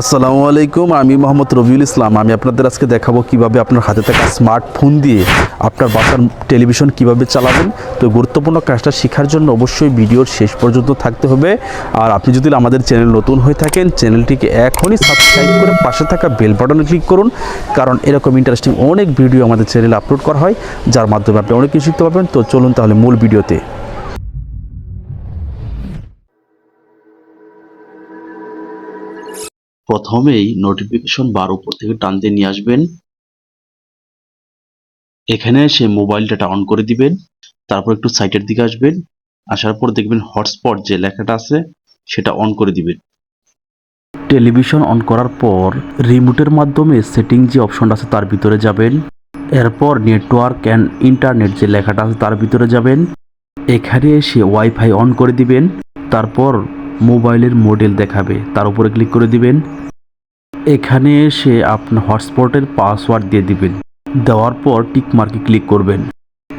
আসসালামু আলাইকুম, আমি মোহাম্মদ রবিউল ইসলাম। আমি আপনাদের আজকে দেখাবো কীভাবে আপনার হাতে থাকা স্মার্টফোন দিয়ে আপনার বাসার টেলিভিশন কীভাবে চালাবেন। তো গুরুত্বপূর্ণ কাজটা শেখার জন্য অবশ্যই ভিডিওর শেষ পর্যন্ত থাকতে হবে। আর আপনি যদি আমাদের চ্যানেল নতুন হয়ে থাকেন, চ্যানেলটিকে এখনই সাবস্ক্রাইব করে পাশে থাকা বেল বাটনে ক্লিক করুন। কারণ এরকম ইন্টারেস্টিং অনেক ভিডিও আমাদের চ্যানেলে আপলোড করা হয়, যার মাধ্যমে আপনি অনেক কিছু শিখতে পারবেন। তো চলুন তাহলে মূল ভিডিওতে প্রথমেই নোটিফিকেশন বার উপর থেকে টানতে নিয়ে আসবেন। এখানে এসে মোবাইল ডাটা অন করে দিবেন, তারপর একটু সাইটের দিকে আসবেন, আসার পর দেখবেন হটস্পট যে লেখাটা আছে, সেটা অন করে দিবেন। টেলিভিশন অন করার পর রিমোটের মাধ্যমে সেটিং যে অপশনটা আছে তার ভিতরে যাবেন। এরপর নেটওয়ার্ক অ্যান্ড ইন্টারনেট যে লেখাটা আছে তার ভিতরে যাবেন। এখানে এসে ওয়াইফাই অন করে দিবেন, তারপর মোবাইলের মডেল দেখাবে। তার উপরে ক্লিক করে দিবেন। এখানে এসে আপনার হটস্পটের পাসওয়ার্ড দিয়ে দিবেন। দেওয়ার পর টিক মার্কে ক্লিক করবেন।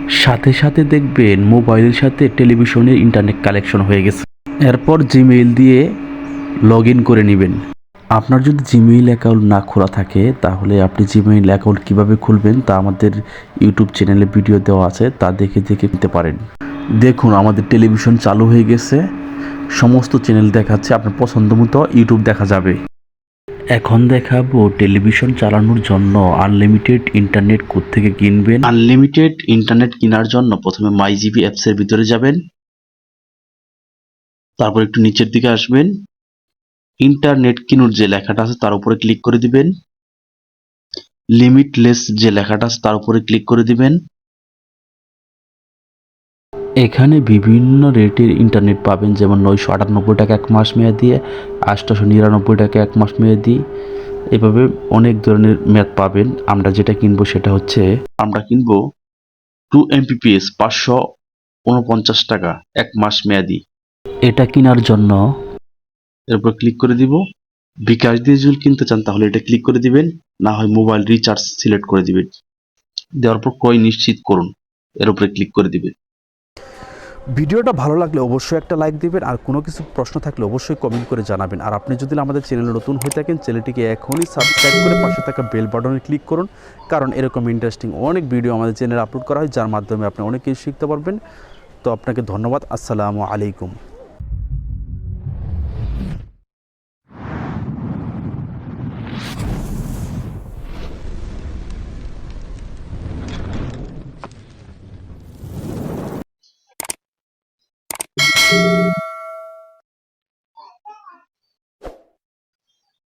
সাথে সাথে দেখবেন মোবাইলের সাথে টেলিভিশনের ইন্টারনেট কালেকশন হয়ে গেছে। এরপর জিমেইল দিয়ে লগ করে নেবেন। আপনার যদি জিমেইল অ্যাকাউন্ট না খোলা থাকে, তাহলে আপনি জিমেইল অ্যাকাউন্ট কীভাবে খুলবেন তা আমাদের ইউটিউব চ্যানেলে ভিডিও দেওয়া আছে, তা দেখে দেখে নিতে পারেন। দেখুন, আমাদের টেলিভিশন চালু হয়ে গেছে। সমস্ত চ্যানেল দেখাচ্ছে আপনার পছন্দ মতো ইউটিউব দেখা যাবে। এখন দেখাবো টেলিভিশন চালানোর জন্য আনলিমিটেড ইন্টারনেট থেকে কিনবেন? আনলিমিটেড ইন্টারনেট কেনার জন্য প্রথমে মাই জিবি অ্যাপসের ভিতরে যাবেন। তারপর একটু নিচের দিকে আসবেন। ইন্টারনেট কিনুর যে লেখাটা আছে তার উপরে ক্লিক করে দিবেন। লিমিটলেস যে লেখাটা আছে তার উপরে ক্লিক করে দিবেন। এখানে বিভিন্ন রেটের ইন্টারনেট পাবেন, যেমন নয়শো আটানব্বই টাকা এক মাস মেয়াদি, আটশোশো নিরানব্বই টাকা এক মাস মেয়াদি। এভাবে অনেক ধরনের মেয়াদ পাবেন। আমরা যেটা কিনবো সেটা হচ্ছে, আমরা কিনবো টু এমপিপিএস পাঁচশো উনপঞ্চাশ টাকা এক মাস মেয়াদি। এটা কেনার জন্য এর উপর ক্লিক করে দিব। বিকাশ দিয়ে যদি কিনতে চান, তাহলে এটা ক্লিক করে দিবেন। না হয় মোবাইল রিচার্জ সিলেক্ট করে দিবেন। দেওয়ার পর ক্রয় নিশ্চিত করুন। এর উপরে ক্লিক করে দিবেন। ভিডিওটা ভালো লাগলে অবশ্যই একটা লাইক দেবেন, আর কোনো কিছু প্রশ্ন থাকলে অবশ্যই কমেন্ট করে জানাবেন। আর আপনি যদি আমাদের চ্যানেলে নতুন হয়ে থাকেন চ্যানেলটিকে এখনই সাবস্ক্রাইব করে পাশে থাকা বেল বাটনে ক্লিক করুন, কারণ এরকম ইন্টারেস্টিং অনেক ভিডিও আমাদের চ্যানেলে আপলোড করা হয়, যার মাধ্যমে আপনি অনেক কিছু শিখতে পারবেন। তো আপনাকে ধন্যবাদ, আসসালামু আলাইকুম। Música